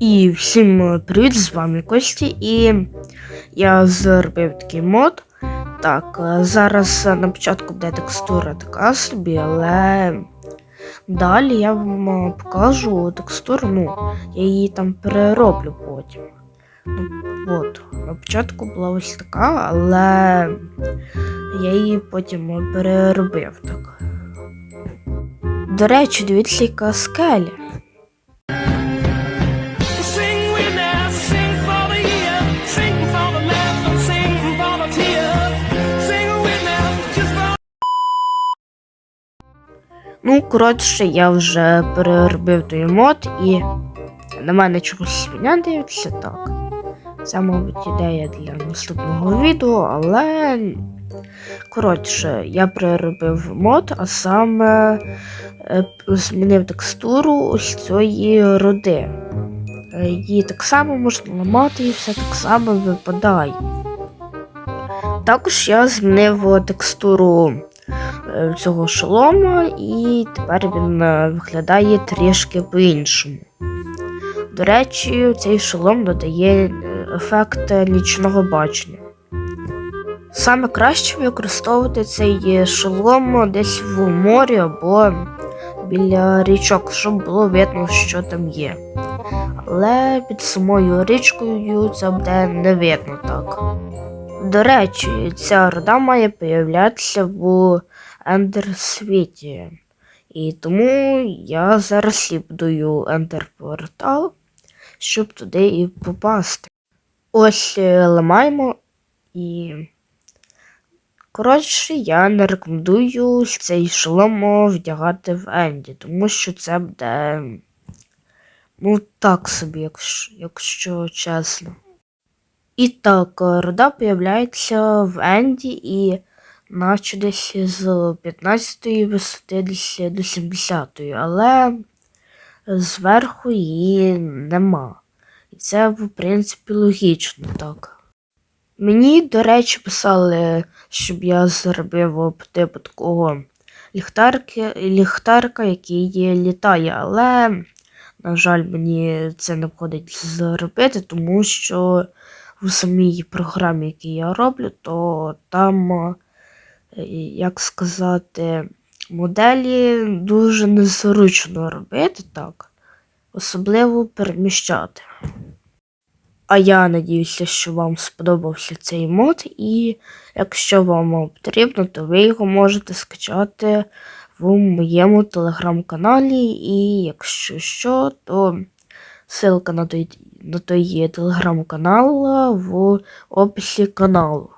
І всім привіт, з вами Кості, і я зробив такий мод. Так, е, зараз е, на початку буде текстура така собі, але далі я вам е, покажу текстуру, ну, я її там перероблю потім. Ну, от, на початку була ось така, але я її потім переробив так. До речі, дивіться, яка скеля. Ну, коротше, я вже переробив той мод і на мене чогось свиня дивиться так. Це, мабуть, ідея для наступного відео, але. Коротше, я переробив мод, а саме е, змінив текстуру ось цієї роди. Її так само можна ламати і все так само випадає. Також я змінив текстуру цього шолома, і тепер він е, виглядає трішки по-іншому. До речі, цей шолом додає е, ефект нічного бачення. Саме краще використовувати цей е, шолом десь в морі або біля річок, щоб було видно, що там є. Але під самою річкою це буде не видно так. До речі, ця рода має появлятися в Ендер-світі. І тому я зараз і будую ендер-портал, щоб туди і попасти. Ось е, ламаємо і. Коротше, я не рекомендую цей шолом вдягати в Енді, тому що це буде. Ну, так собі, якщо, якщо чесно. І так, е, рода появляється в Енді і наче десь з 15 висоти до 70, але зверху її нема. І це, в принципі, логічно так. Мені, до речі, писали, щоб я зробив типу такого ліхтарки, ліхтарка, який літає, але, на жаль, мені це не входить зробити, тому що в самій програмі, яку я роблю, то там, як сказати, моделі дуже незручно робити так, особливо переміщати. А я надіюся, що вам сподобався цей мод, і якщо вам потрібно, то ви його можете скачати в моєму телеграм-каналі. І якщо що, то ссылка на той, на той телеграм-канал в описі каналу.